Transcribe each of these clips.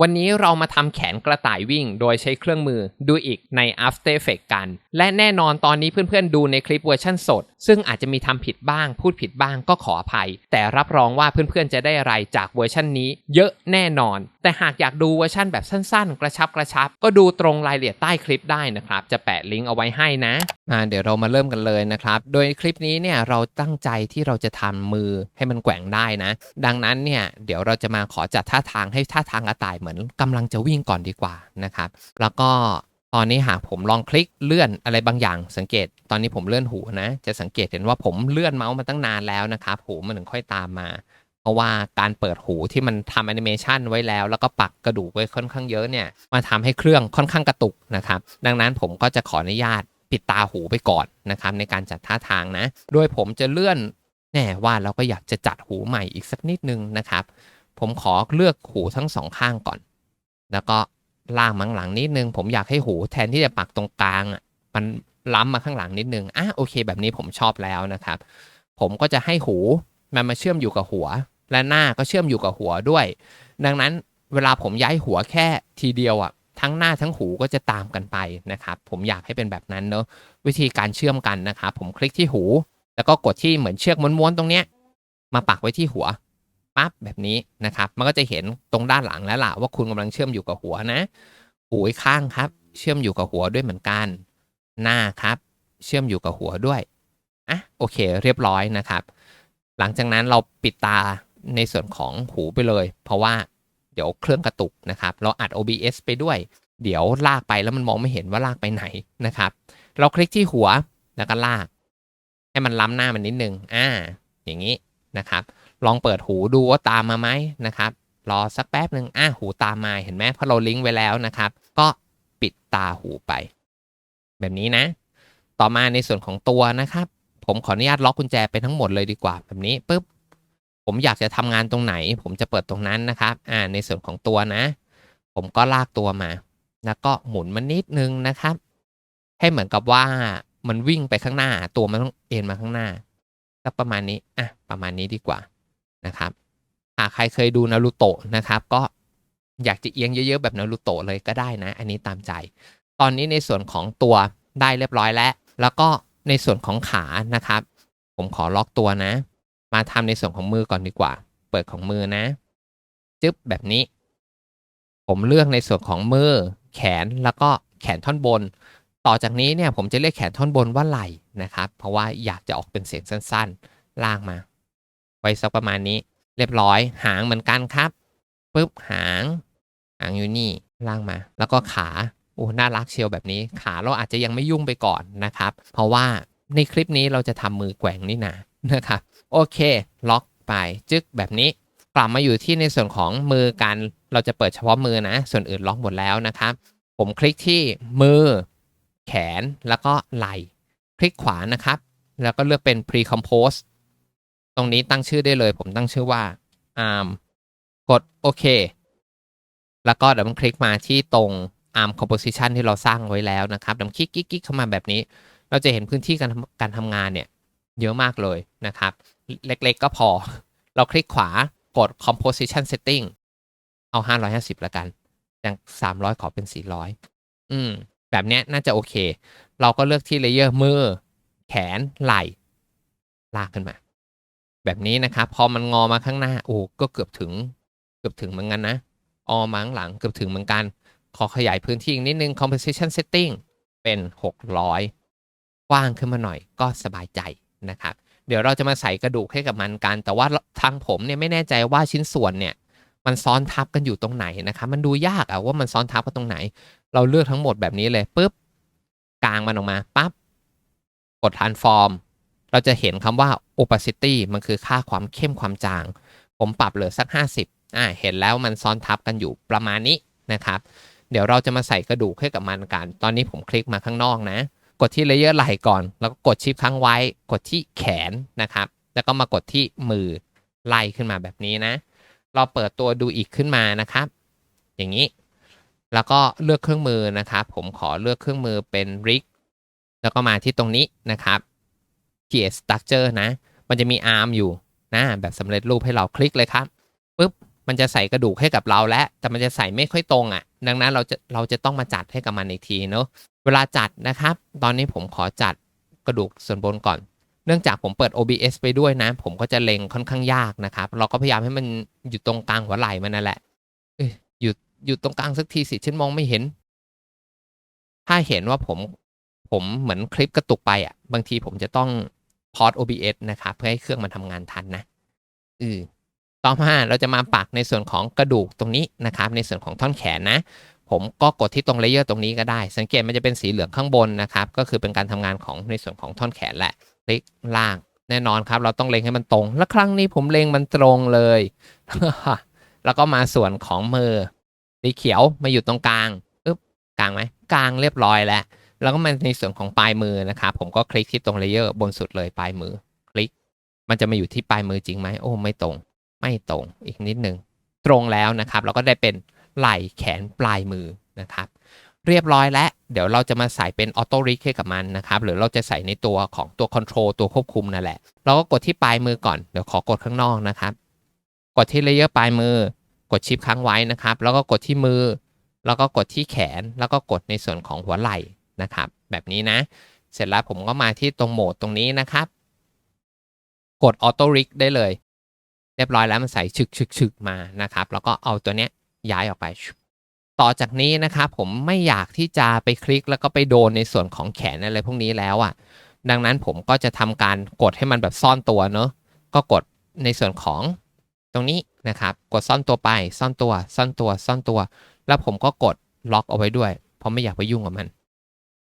วันนี้เรามาทำแขนกระต่ายวิ่ง โดยใช้เครื่องมือดูอีกใน After Effects กัน และแน่นอนตอนนี้เพื่อนๆดูในคลิปเวอร์ชันสด ซึ่งอาจจะมีทำผิดบ้าง พูดผิดบ้างก็ขออภัย แต่รับรองว่าเพื่อนๆจะได้อะไรจากเวอร์ชันนี้ เยอะแน่นอน แต่หากอยากดูเวอร์ชันแบบสั้นๆ กระชับกระชับ ก็ดูตรงรายละเอียดใต้คลิปได้นะครับ จะแปะลิงก์เอาไว้ให้นะ อ่าเดี๋ยวเรามาเริ่มกันเลยนะครับ โดยคลิปนี้เนี่ยเราตั้งใจที่เราจะทำมือให้มันแกว่งได้นะ ดังนั้นเนี่ยเดี๋ยวเราจะมาขอจัดท่าทางให้ท่าทางกระต่ายเหมือนกำลังจะวิ่งก่อนดีกว่านะครับ แล้วก็ตอนนี้หากผมลองคลิกเลื่อนอะไรบางอย่าง สังเกต ตอนนี้ผมเลื่อนหูนะ จะสังเกตเห็นว่าผมเลื่อนเมาส์มาตั้งนานแล้วนะครับหูมันถึงค่อยตามมาเพราะว่าการเปิดหูที่มันทำแอนิเมชันไว้แล้ว แล้วก็ปักกระดูกไว้ค่อนข้างเยอะเนี่ยมาทำให้เครื่องค่อนข้างกระตุกนะครับ ดังนั้นผมก็จะขออนุญาต ปิดตาหูไปก่อนนะครับในการจัดท่าทางนะ โดยผมจะเลื่อนแน่ว่าเราก็อยากจะจัดหูใหม่อีกสักนิดนึงนะครับ ผมขอเลือกหูทั้งสองข้างก่อน แล้วก็ล่างมังหลังนิดนึง ผมอยากให้หูแทนที่จะปักตรงกลางอะมันล้ำมาข้างหลังนิดนึงอะโอเค แบบนี้ผมชอบแล้วนะครับ ผมก็จะให้หูมันมาเชื่อมอยู่กับหัว และหน้าก็เชื่อมอยู่กับหัวด้วย ดังนั้นเวลาผมย้ายหัวแค่ทีเดียวอะ ทั้งหน้าทั้งหูก็จะตามกันไปนะครับผมอยากให้เป็นแบบนั้นเนอะวิธีการเชื่อมกันนะครับผมคลิกที่หู แล้วก็กดที่เหมือนเชือกม้วนๆตรงเนี้ยมาปักไว้ที่หัวปั๊บแบบนี้นะครับ มันก็จะเห็นตรงด้านหลังแล้วล่ะว่าคุณกำลังเชื่อมอยู่กับหัวนะหูอีกข้างครับ เชื่อมอยู่กับหัวด้วยเหมือนกัน หน้าครับ เชื่อมอยู่กับหัวด้วยอะโอเค เรียบร้อยนะครับ หลังจากนั้นเราปิดตาในส่วนของหูไปเลย เพราะว่า เดี๋ยวเครื่องกระตุกนะครับ เราอัด OBS ไปด้วย เดี๋ยวลากไปแล้วมันมองไม่เห็นว่าลากไปไหนนะครับ เราคลิกที่หัวแล้วก็ลาก ให้มันล้ำหน้ามันนิดนึง อ่า อย่างนี้นะครับ ลองเปิดหูดูว่าตามมาไหมนะครับ รอสักแป๊บหนึ่งอะหูตามมาเห็นไหมเพราะเราลิงก์ไว้แล้วนะครับ ก็ปิดตาหูไป แบบนี้นะ ต่อมาในส่วนของตัวนะครับ ผมขออนุญาตล็อกกุญแจไปทั้งหมดเลยดีกว่า แบบนี้ปุ๊บ ผมอยากจะทำงานตรงไหน ผมจะเปิดตรงนั้นนะครับ อ่า ในส่วนของตัวนะ ผมก็ลากตัวมา แล้วก็หมุนมันนิดนึงนะครับ ให้เหมือนกับว่ามันวิ่งไปข้างหน้า ตัวมันต้องเอ็นมาข้างหน้าสักประมาณนี้ อะ ประมาณนี้ดีกว่านะครับหากใครเคยดูนารูโตะนะครับ ก็อยากจะเอียงเยอะๆ แบบนารูโตะเลยก็ได้นะ อันนี้ตามใจ ตอนนี้ในส่วนของตัวได้เรียบร้อยแล้ว แล้วก็ในส่วนของขานะครับ ผมขอล็อกตัวนะ มาทำในส่วนของมือก่อนดีกว่า เปิดของมือนะ จึ๊บแบบนี้ ผมเลือกในส่วนของมือ แขนแล้วก็แขนท่อนบน ต่อจากนี้เนี่ยผมจะเรียกแขนท่อนบนว่าไหล่นะครับ เพราะว่าอยากจะออกเป็นเสียงสั้นๆ ลากมา ไว้สักประมาณนี้ เรียบร้อย หางเหมือนกันครับปุ๊บหาง หางอยู่นี่ล่างมา แล้วก็ขาโอ้น่ารักเชียวแบบนี้ ขาเราอาจจะยังไม่ยุ่งไปก่อนนะครับ เพราะว่าในคลิปนี้เราจะทำมือแกว่งนี่นานะครับ โอเค ล็อกไปจึ๊กแบบนี้ กลับมาอยู่ที่ในส่วนของมือกันเราจะเปิดเฉพาะมือนะ ส่วนอื่นล็อกหมดแล้วนะครับ ผมคลิกที่มือ แขนแล้วก็ไหล่ คลิกขวานะครับ แล้วก็เลือกเป็น pre-compose ตรงนี้ตั้งชื่อได้เลย ผมตั้งชื่อว่า arm กดโอเค แล้วก็เดี๋ยวมันคลิกมาที่ตรง arm composition ที่เราสร้างไว้แล้วนะครับเดี๋ยวคลิกคลิกเข้ามาแบบนี้ เราจะเห็นพื้นที่การการทำงานเนี่ย เยอะมากเลยนะครับ เล็กๆก็พอ เราคลิกขวากด composition setting เอา 550ละกันอย่าง300 ขอเป็น 400 อืม แบบนี้น่าจะโอเค เราก็เลือกที่เลเยอร์มือ แขน ไหล่ ลากขึ้นมา แบบนี้นะครับ พอมันงอมาข้างหน้า โอ้ ก็เกือบถึง เกือบถึงเหมือนกันนะ ออมาข้างหลัง เกือบถึงเหมือนกัน ขอขยายพื้นที่อีกนิดนึง composition setting เป็น 600 กว้างขึ้นมาหน่อยก็สบายใจ นะครับเดี๋ยวเราจะมาใส่กระดูกให้กับมันกัน แต่ว่าทางผมเนี่ยไม่แน่ใจว่าชิ้นส่วนเนี่ยมันซ้อนทับกันอยู่ตรงไหนนะครับมันดูยากอะว่ามันซ้อนทับกันตรงไหน เราเลือกทั้งหมดแบบนี้เลยปุ๊บกลางมันออกมาปั๊บกด transform เราจะเห็นคำว่า opacity มันคือค่าความเข้มความจาง ผมปรับเหลือสัก 50อ่าเห็นแล้วมันซ้อนทับกันอยู่ประมาณนี้นะครับ เดี๋ยวเราจะมาใส่กระดูกให้กับมันกัน ตอนนี้ผมคลิกมาข้างนอกนะ กดที่เลเยอร์ไหล่ก่อน แล้วก็กดชิปค้างไว้ กดที่แขนนะครับ แล้วก็มากดที่มือไล่ขึ้นมาแบบนี้นะ เราเปิดตัวดูอีกขึ้นมานะครับ อย่างนี้ แล้วก็เลือกเครื่องมือนะครับ ผมขอเลือกเครื่องมือเป็น rig แล้วก็มาที่ตรงนี้นะครับ create structure นะ มันจะมี arm อยู่นะแบบสำเร็จรูปให้เราคลิกเลยครับปุ๊บมันจะใส่กระดูกให้กับเราแล้วแต่มันจะใส่ไม่ค่อยตรงอะ่ะ ดังนั้นเราจะเราจะต้องมาจัดให้กับมันอีกทีเนาะ เวลาจัดนะครับ ตอนนี้ผมขอจัดกระดูกส่วนบนก่อน เนื่องจากผมเปิด OBS ไปด้วยนะ ผมก็จะเล็งค่อนข้างยากนะครับ เราก็พยายามให้มันอยู่ตรงกลางหัวไหล่มันนั่นแหละอยอยู่อยู่ตรงกลางสักทีสิฉันมองไม่เห็น ถ้าเห็นว่าผมผมเหมือนคลิปกระตุกไปอะ บางทีผมจะต้องพอด OBS นะครับ เพื่อให้เครื่องมันทำงานทันนะอือต่อมาเราจะมาปักในส่วนของกระดูกตรงนี้นะครับ ในส่วนของท่อนแขนนะ ผมก็กดที่ตรงเลเยอร์ตรงนี้ก็ได้ สังเกตมันจะเป็นสีเหลืองข้างบนนะครับ ก็คือเป็นการทำงานของในส่วนของท่อนแขนแหละคลิกล่างแน่นอนครับ เราต้องเล็งให้มันตรง และครั้งนี้ผมเล็งมันตรงเลย แล้วก็มาส่วนของมือสีเขียวมาอยู่ตรงกลางอึ๊บกลางไหมกลางเรียบร้อยแล้ว แล้วก็มาในส่วนของปลายมือนะครับ ผมก็คลิกที่ตรงเลเยอร์บนสุดเลยปลายมือ คลิก มันจะมาอยู่ที่ปลายมือจริงไหมโอ้ไม่ตรง ไม่ตรงอีกนิดนึง ตรงแล้วนะครับ เราก็ได้เป็น ไหล่แขนปลายมือนะครับเรียบร้อยแล้ว เดี๋ยวเราจะมาใส่เป็นออโต้ริกให้กับมันนะครับ หรือเราจะใส่ในตัวของตัวคอนโทรลตัวควบคุมนั่นแหละ เราก็กดที่ปลายมือก่อน เดี๋ยวขอกดข้างนอกนะครับ กดที่เลเยอร์ปลายมือ กดชิปค้างไว้นะครับ แล้วก็กดที่มือ แล้วก็กดที่แขน แล้วก็กดในส่วนของหัวไหล่นะครับ แบบนี้นะ เสร็จแล้วผมก็มาที่ตรงโหมดตรงนี้นะครับ กดออโต้ริกได้เลย เรียบร้อยแล้วมันใส่ชึกชึกชึกมานะครับ แล้วก็เอาตัวเนี้ย ย้ายออกไปต่อจากนี้นะครับผมไม่อยากที่จะไปคลิกแล้วก็ไปโดนในส่วนของแขนอะไรพวกนี้แล้วอะ่ะ ดังนั้นผมก็จะทำการกดให้มันแบบซ่อนตัวเนอะก็กดในส่วนของตรงนี้นะครับ กดซ่อนตัวไปซ่อนตัว ซ่อนตัว ซ่อนตัว แล้วผมก็กดล็อกเอาไว้ด้วย เพราะไม่อยากไปยุ่งกับมัน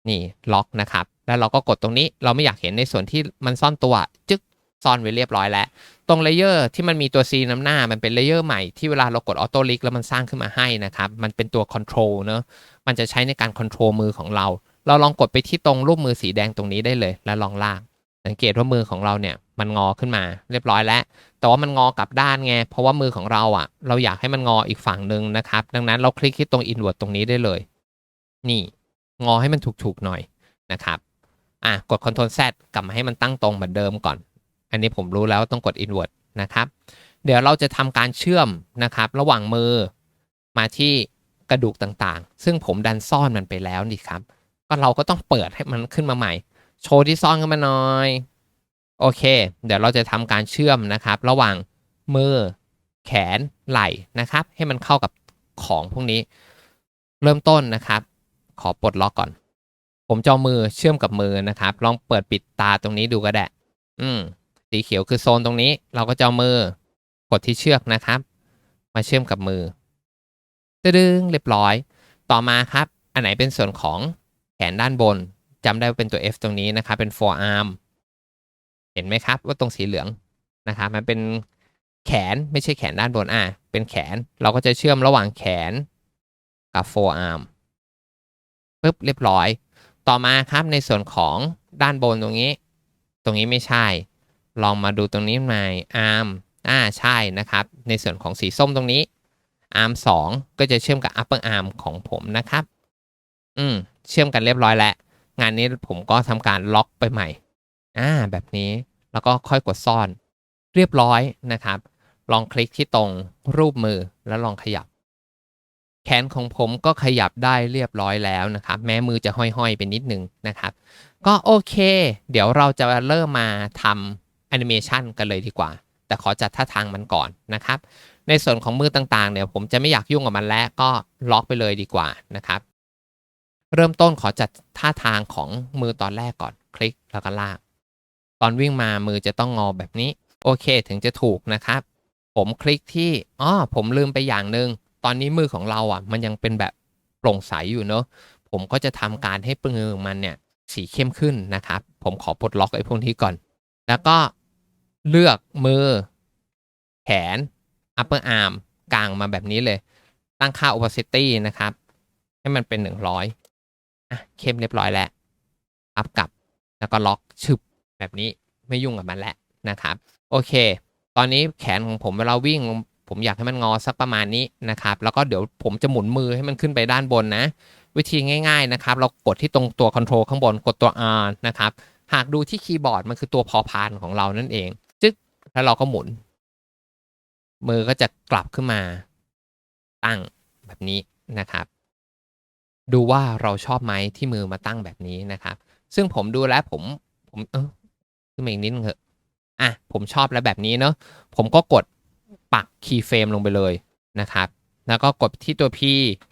นี่ล็อกนะครับ แล้วเราก็กดตรงนี้เราไม่อยากเห็นในส่วนที่มันซ่อนตัวจึ๊ก ซ่อนไว้เรียบร้อยแล้ว ตรงเลเยอร์ที่มันมีตัว C น้ำหน้ามันเป็นเลเยอร์ใหม่ที่เวลาเรากดออโต้ลิกแล้วมันสร้างขึ้นมาให้นะครับ มันเป็นตัวคอนโทรลเนอะมันจะใช้ในการคอนโทรลมือของเรา เราลองกดไปที่ตรงรูปมือสีแดงตรงนี้ได้เลย แล้วลองลาก สังเกตว่ามือของเราเนี่ยมันงอขึ้นมาเรียบร้อยแล้ว แต่ว่ามันงอกลับด้านไง เพราะว่ามือของเราอะ เราอยากให้มันงออีกฝั่งหนึ่งนะครับ ดังนั้นเราคลิกที่ตรง invert ตรงนี้ได้เลย นี่ งอให้มันถูกๆหน่อยนะครับ อะ กด Ctrl Z กลับมาให้มันตั้งตรงเหมือนเดิมก่อน อันนี้ผมรู้แล้วต้องกด invert นะครับ เดี๋ยวเราจะทำการเชื่อมนะครับ ระหว่างมือมาที่กระดูกต่างๆ ซึ่งผมดันซ่อนมันไปแล้วนี่ครับ ก็เราก็ต้องเปิดให้มันขึ้นมาใหม่ โชว์ที่ซ่อนขึ้นมาหน่อย โอเค เดี๋ยวเราจะทำการเชื่อมนะครับ ระหว่างมือ แขน ไหล่นะครับ ให้มันเข้ากับของพวกนี้ เริ่มต้นนะครับ ขอปลดล็อกก่อน ผมจอมือเชื่อมกับมือนะครับ ลองเปิดปิดตาตรงนี้ดูก็ได้ อืม สีเขียวคือโซนตรงนี้ เราก็จะเอามือกดที่เชือกนะครับ มาเชื่อมกับมือตึ้งเรียบร้อย ต่อมาครับ อันไหนเป็นส่วนของแขนด้านบนจำได้ว่าเป็นตัว F ตรงนี้นะครับเป็น forearm เห็นไหมครับว่าตรงสีเหลืองนะครับมันเป็นแขนไม่ใช่แขนด้านบนอะเป็นแขนเราก็จะเชื่อมระหว่างแขนกับ forearm ปึ๊บเรียบร้อย ต่อมาครับในส่วนของด้านบนตรงนี้ ตรงนี้ไม่ใช่ ลองมาดูตรงนี้ใหม่ arm อ่าใช่นะครับ ในส่วนของสีส้มตรงนี้ arm 2 ก็จะเชื่อมกับ upper arm ของผมนะครับ อืม เชื่อมกันเรียบร้อยแล้ว งานนี้ผมก็ทำการล็อกไปใหม่ อ่า แบบนี้ แล้วก็ค่อยกดซ่อน เรียบร้อยนะครับ ลองคลิกที่ตรงรูปมือแล้วลองขยับ แขนของผมก็ขยับได้เรียบร้อยแล้วนะครับ แม้มือจะห้อยๆไปนิดนึงนะครับ ก็โอเค เดี๋ยวเราจะเริ่มมาทำ แอนิเมชันกันเลยดีกว่า แต่ขอจัดท่าทางมันก่อนนะครับ ในส่วนของมือต่างๆเนี่ยผมจะไม่อยากยุ่งกับมันแล้วก็ล็อกไปเลยดีกว่านะครับ เริ่มต้นขอจัดท่าทางของมือตอนแรกก่อนคลิกแล้วก็ลาก ตอนวิ่งมามือจะต้องงอแบบนี้ โอเคถึงจะถูกนะครับ ผมคลิกที่อ๋อผมลืมไปอย่างหนึ่งตอนนี้มือของเราอะ มันยังเป็นแบบโปร่งใสอยู่เนอะผมก็จะทำการให้มือมันเนี่ยสีเข้มขึ้นนะครับ ผมขอปลดล็อกไอ้พวกนี้ก่อน แล้วก็เลือกมือ แขน upper arm กลางมาแบบนี้เลย ตั้งค่า opacity นะครับ ให้มันเป็น 100อะเข้มเรียบร้อยแล้ว อัพกลับ แล้วก็ล็อกชึบแบบนี้ไม่ยุ่งกับมันแล้วนะครับ โอเค ตอนนี้แขนของผมเวลาวิ่งผมอยากให้มันงอสักประมาณนี้นะครับ แล้วก็เดี๋ยวผมจะหมุนมือให้มันขึ้นไปด้านบนนะ วิธีง่าย ๆนะครับ เรากดที่ตรงตัวคอนโทรลข้างบนกดตัว R นะครับ หากดูที่คีย์บอร์ดมันคือตัวพอพานของเรานั่นเอง จึ๊กแล้วเราก็หมุน มือก็จะกลับขึ้นมา ตั้งแบบนี้นะครับ ดูว่าเราชอบไหมที่มือมาตั้งแบบนี้นะครับ ซึ่งผมดูแล้วผมผมเออขึ้นมาอีกนิดนึงเถอะอะผมชอบแล้วแบบนี้เนาะผมก็กดปักคีย์เฟรมลงไปเลยนะครับ แล้วก็กดที่ตัว P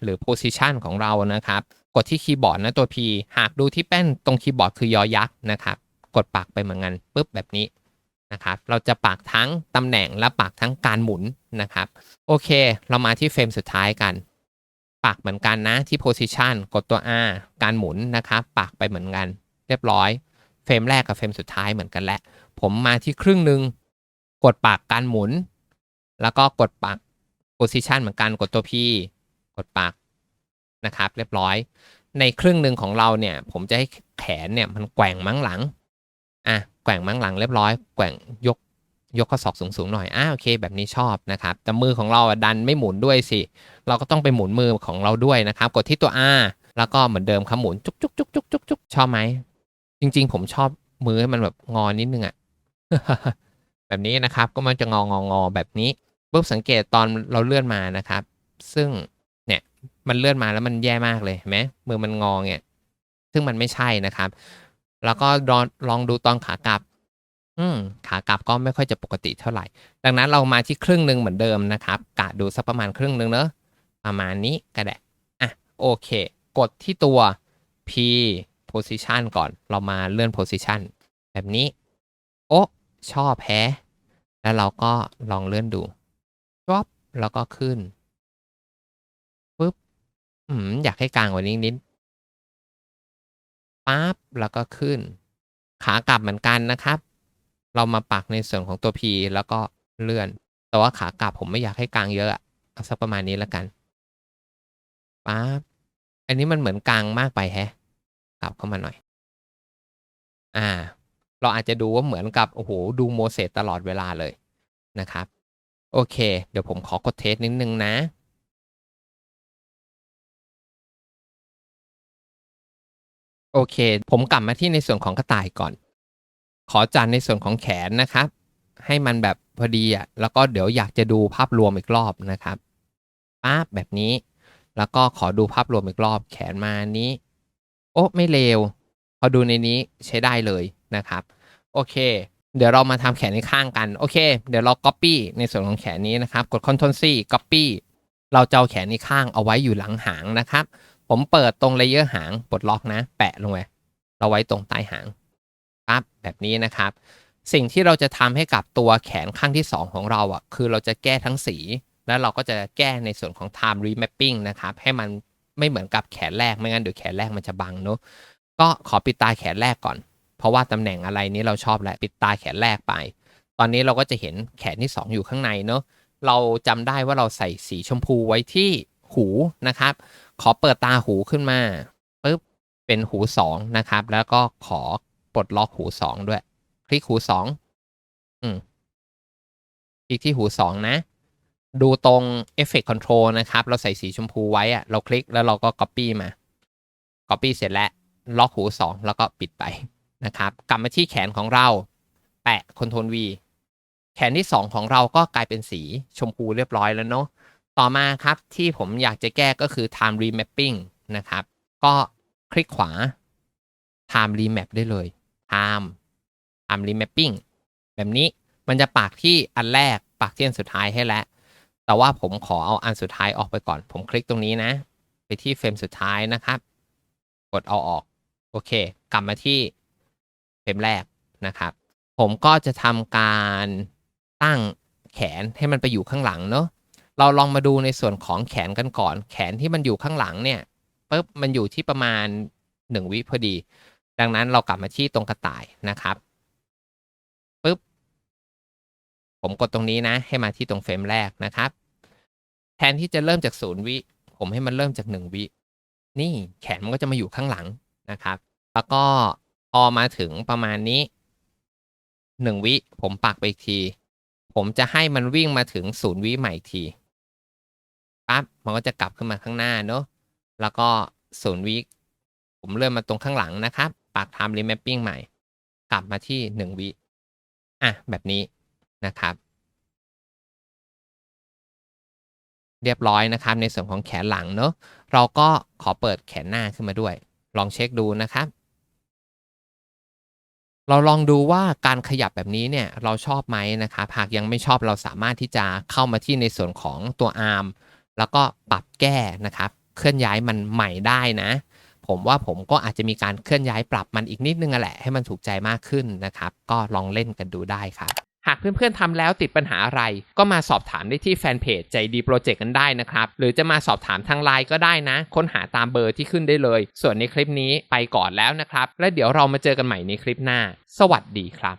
หรือ position ของเรานะครับ กดที่คีย์บอร์ดนะตัว P หากดูที่แป้นตรงคีย์บอร์ดคือยอยักษ์นะครับกดปักไปเหมือนกันปุ๊บแบบนี้นะครับเราจะปักทั้งตำแหน่งและปักทั้งการหมุนนะครับโอเค เรามาที่เฟรมสุดท้ายกัน ปักเหมือนกันนะที่ position กดตัว R การหมุนนะครับปักไปเหมือนกัน เรียบร้อย เฟรมแรกกับเฟรมสุดท้ายเหมือนกันแหละ ผมมาที่ครึ่งหนึ่งกดปักการหมุน แล้วก็กดปัก position เหมือนกันกดตัว P กดปัก นะครับ เรียบร้อย ในครึ่งหนึ่งของเราเนี่ย ผมจะให้แขนเนี่ยมันแกว่งมั้งหลังอะแกว่งมั้งหลังเรียบร้อยแกว่งยกยกข้อศอกสูงๆหน่อยอะโอเค แบบนี้ชอบนะครับ แต่มือของเราดันไม่หมุนด้วยสิ เราก็ต้องไปหมุนมือของเราด้วยนะครับ กดที่ตัว R แล้วก็เหมือนเดิมครับหมุนจุกจุกจุกจุกจุกจุกชอบไหม จริง ๆ ผมชอบมือให้มันแบบงอนนิดนึงอะ่ะแบบนี้นะครับ ก็มันจะงององอแบบนี้ปุ๊บสังเกตตอนเราเลื่อนมานะครับ ซึ่ง มันเลื่อนมาแล้วมันแย่มากเลยไหมมือมันงอเนี่ยซึ่งมันไม่ใช่นะครับ แล้วก็ลองลองดูตอนขากลับ อืมขากลับก็ไม่ค่อยจะปกติเท่าไหร่ ดังนั้นเรามาที่ครึ่งหนึ่งเหมือนเดิมนะครับกะดูสักประมาณครึ่งหนึ่งเนอะประมาณนี้ก็ได้อะโอเค กดที่ตัว P position ก่อน เรามาเลื่อน position แบบนี้ โอ้ชอบแพ้ แล้วเราก็ลองเลื่อนดูป๊อปแล้วก็ขึ้น อืมอยากให้กลางกว่านี้นิดปั๊บแล้วก็ขึ้น ขากลับเหมือนกันนะครับ เรามาปักในส่วนของตัว P แล้วก็เลื่อน แต่ว่าขากลับผมไม่อยากให้กลางเยอะเอาสักประมาณนี้แล้วกันปั๊บอันนี้มันเหมือนกลางมากไปแฮะกลับเข้ามาหน่อย อ่า เราอาจจะดูว่าเหมือนกับโอ้โหดูโมเสสตลอดเวลาเลยนะครับ โอเค เดี๋ยวผมขอกดเทสนิดนึงนะ โอเค ผมกลับมาที่ในส่วนของกระต่ายก่อน ขอจัดในส่วนของแขนนะครับ ให้มันแบบพอดีอะ แล้วก็เดี๋ยวอยากจะดูภาพรวมอีกรอบนะครับป๊าบแบบนี้ แล้วก็ขอดูภาพรวมอีกรอบ แขนมานี้ โอ้ไม่เลว พอดูในนี้ใช้ได้เลยนะครับ โอเค เดี๋ยวเรามาทำแขนในข้างกัน โอเค เดี๋ยวเรา Copy ในส่วนของแขนนี้นะครับ กด Ctrl C Copy เราจะเอาแขนในข้างเอาไว้อยู่หลังหางนะครับ ผมเปิดตรงเลเยอร์หางปลดล็อกนะ แปะลงไปเราไว้ตรงใต้หางปั๊บแบบนี้นะครับ สิ่งที่เราจะทำให้กับตัวแขนข้างที่ 2 ของเราอะคือเราจะแก้ทั้งสี แล้วเราก็จะแก้ในส่วนของ time remapping นะครับ ให้มันไม่เหมือนกับแขนแรกไม่งั้นเดี๋ยวแขนแรกมันจะบังเนาะก็ขอปิดตาแขนแรกก่อน เพราะว่าตำแหน่งอะไรนี้เราชอบแหละปิดตาแขนแรกไป ตอนนี้เราก็จะเห็นแขนที่ 2 อยู่ข้างในเนาะเราจำได้ว่าเราใส่สีชมพูไว้ที่ หูนะครับ ขอเปิดตาหูขึ้นมาปุ๊บเป็นหู2นะครับ แล้วก็ขอปลดล็อกหู2ด้วย คลิกหู2อืมคลิกที่หู2นะ ดูตรง Effect Control นะครับ เราใส่สีชมพูไว้อะเราคลิกแล้วเราก็ Copy มา Copy เสร็จแล้ว ล็อกหู2แล้วก็ปิดไปนะครับ กลับมาที่แขนของเรา แปะ Ctrl V แขนที่ 2 ของเราก็กลายเป็นสีชมพูเรียบร้อยแล้วเนาะ ต่อมาครับที่ผมอยากจะแก้ก็คือ time remapping นะครับ ก็คลิกขวา time remap ได้เลย time time remapping แบบนี้มันจะปากที่อันแรกปากที่อันสุดท้ายให้แล้ว แต่ว่าผมขอเอาอันสุดท้ายออกไปก่อน ผมคลิกตรงนี้นะ ไปที่เฟรมสุดท้ายนะครับ กดเอาออก โอเค กลับมาที่เฟรมแรกนะครับ ผมก็จะทำการตั้งแขนให้มันไปอยู่ข้างหลังเนาะ เราลองมาดูในส่วนของแขนกันก่อน แขนที่มันอยู่ข้างหลังเนี่ยปุ๊บมันอยู่ที่ประมาณ 1 วิพอดี ดังนั้นเรากลับมาที่ตรงกระต่ายนะครับปุ๊บผมกดตรงนี้นะ ให้มาที่ตรงเฟรมแรกนะครับ แทนที่จะเริ่มจากศูนย์วิ ผมให้มันเริ่มจาก 1 วิ นี่แขนมันก็จะมาอยู่ข้างหลังนะครับ แล้วก็พอมาถึงประมาณนี้ 1 วิ ผมปักไปอีกที ผมจะให้มันวิ่งมาถึงศูนย์วิใหม่อีกที ปั๊บมันก็จะกลับขึ้นมาข้างหน้าเนาะแล้วก็ศูนย์วิผมเริ่มมาตรงข้างหลังนะครับปัก time remapping ใหม่ กลับมาที่1วิอะแบบนี้นะครับ เรียบร้อยนะครับ ในส่วนของแขนหลังเนอะเราก็ขอเปิดแขนหน้าขึ้นมาด้วย ลองเช็คดูนะครับเราลองดูว่าการขยับแบบนี้เนี่ยเราชอบไหมนะครับหากยังไม่ชอบเราสามารถที่จะเข้ามาที่ในส่วนของตัวอาร์ม แล้วก็ปรับแก้นะครับ เคลื่อนย้ายมันใหม่ได้นะ ผมว่าผมก็อาจจะมีการเคลื่อนย้ายปรับมันอีกนิดนึงอะแหละให้มันถูกใจมากขึ้นนะครับ ก็ลองเล่นกันดูได้ครับ หากเพื่อนๆทำแล้วติดปัญหาอะไร ก็มาสอบถามได้ที่แฟนเพจใจดีโปรเจกต์กันได้นะครับ หรือจะมาสอบถามทางไลน์ก็ได้นะ ค้นหาตามเบอร์ที่ขึ้นได้เลย ส่วนในคลิปนี้ไปก่อนแล้วนะครับ และเดี๋ยวเรามาเจอกันใหม่ในคลิปหน้า สวัสดีครับ